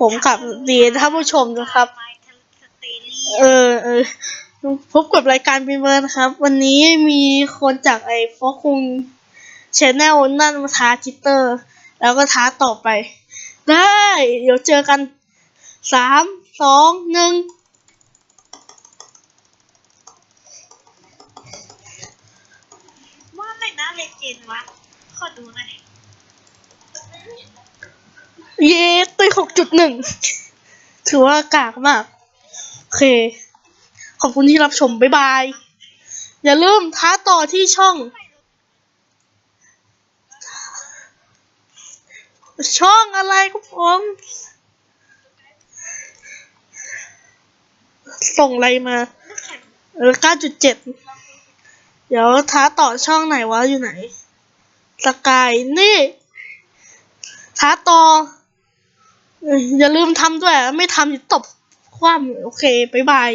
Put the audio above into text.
ผมกับดีท่านผู้ชมนะครับ เออเออพบกับรายการบีเมอร์นะครับ วันนี้มีคนจากไอ้ฟอคุงชแนลนั่นมาท้าจิตเตอร์ แล้วก็ท้าต่อไป ได้ เดี๋ยวเจอกันสามสองหนึ่งว่าไม่น่าเลเจนวะขอดูหน่อย เย้ตุ้ยหกจุดหนึ่งถือว่ากากมาก โอเค ขอบคุณที่รับชม บ๊ายบาย อย่าลืมท้าต่อที่ช่อง ช่องอะไรครับผม ส่งอะไรมาเออเก้าจุดเจ็ดเดี๋ยวท้าต่อช่องไหนวะอยู่ไหน สกายนี่ท้าต่อ อย่าลืมทำด้วย ไม่ทำจะตบคว่ำโอเค บ๊ายบาย